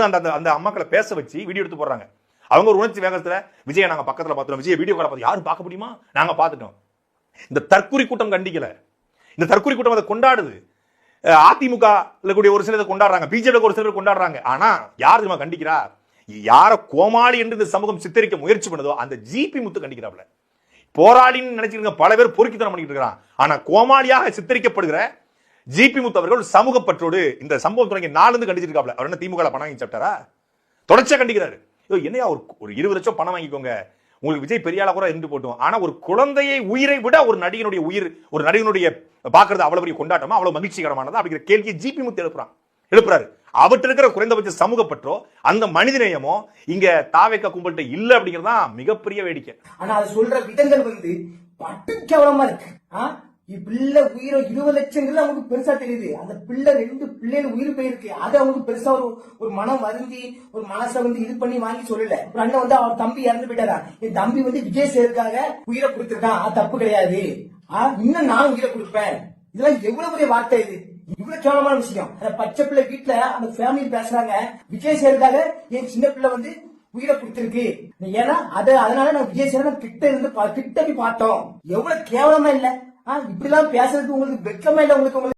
அது அந்த அந்த- அந்த அம்மாக்களை பேச வச்சு வீடியோ எடுத்து போடுறாங்க. அவங்க ஒரு உணர்ச்சி வேகத்துல விஜய் நாங்க பக்கத்துல பார்த்தோம். விஜய் வீடியோ கால பார்த்து யாரும் பார்க்க முடியுமா? நாங்க பார்த்துட்டோம். இந்த தற்குறி கூட்டம் கண்டிக்கல. இந்த தற்குறி கூட்டம் அதை கொண்டாடுது. அதிமுக கூடிய ஒரு சிலர் கொண்டாடுறாங்க. பிஜேபி ஒரு சிலர் கொண்டாடுறாங்க. ஆனா யார் தெரியுமா கண்டிக்கிறா? யார கோமாளி என்று இந்த சமூகம் சித்தரிக்க முயற்சி பண்ணுதோ அந்த ஜிபி முத்து கண்டிக்கிறாப்ல போராளின்னு நினைச்சிருக்க பல பேர் பொறுக்கித்தனம் பண்ணிட்டு இருக்கிறான். ஆனா கோமாளியாக சித்தரிக்கப்படுகிற ஜிபி முத்து அவர்கள் சமூக பற்றோடு இந்த சம்பவம் தொடங்கி நாலு கண்டிச்சிருக்காப்ல. அவர் என்ன திமுக பணம் வாங்கி சாப்பிட்டாரா? தொடர்ச்சியா கண்டிக்கிறாரு. ஐயோ, என்னையா ஒரு ஒரு இருபது லட்சம் பணம் வாங்கிக்கோங்க. உங்களுக்கு விஜய் பெரியால கூட இருந்து போட்டோம். ஆனா ஒரு குழந்தையை உயிரை விட ஒரு நடிகனுடைய உயிர் ஒரு நடிகனுடைய பாக்குறது அவ்வளவு பெரிய கொண்டாட்டமா அவ்வளவு மகிழ்ச்சிகரமானதா அப்படிங்கிற கேள்வியை ஜிபி முத்து எழுப்புறான். எழுப்புறாரு. அவற்று இருக்கிற குறைந்தபட்ச சமூக பற்றோ அந்த மனிதநேயமோ இங்க தாவேக்க கும்பல்கிட்ட இல்ல அப்படிங்கறதான் மிகப்பெரிய வேடிக்கை. ஆனா அது சொல்ற விதங்கள் வந்து பட்டு கேவலமா இருக்கு. பிள்ளை உயிரை இருபது லட்சங்கள் அவங்களுக்கு பெருசா தெரியுது. அந்த பிள்ளை ரெண்டு பிள்ளைகள் உயிர் போயிருக்கு. அது அவங்களுக்கு பெருசா ஒரு ஒரு மனம் வருந்தி ஒரு மனசை வந்து இது பண்ணி வாங்கி சொல்லல. ஒரு அண்ணன் வந்து அவர் தம்பி இறந்து போயிட்டாரா? என் தம்பி வந்து விஜய் சேருக்காக உயிரை கொடுத்துருக்கான். அது தப்பு கிடையாது. ஆ, இன்னும் நான் உயிரை கொடுப்பேன். இதெல்லாம் எவ்வளவு பெரிய வார்த்தை இது? இவ்வளவு கேவலமான விஷயம். அந்த பச்சை பிள்ளை வீட்டுல அந்த ஃபேமிலி பேசுறாங்க. விஜய் சேருக்காக என் சின்ன பிள்ளை வந்து உயிரை கொடுத்திருக்கு. ஏன்னா அது அதனால நான் விஜய் சேரன் கிட்ட இருந்து பா- கிட்ட போய் பார்த்தோம். எவ்வளவு கேவலமா இல்ல? இப்படி எல்லாம் பேசுறதுக்கு உங்களுக்கு வெக்கமா இல்ல உங்களுக்கு உங்களுக்கு?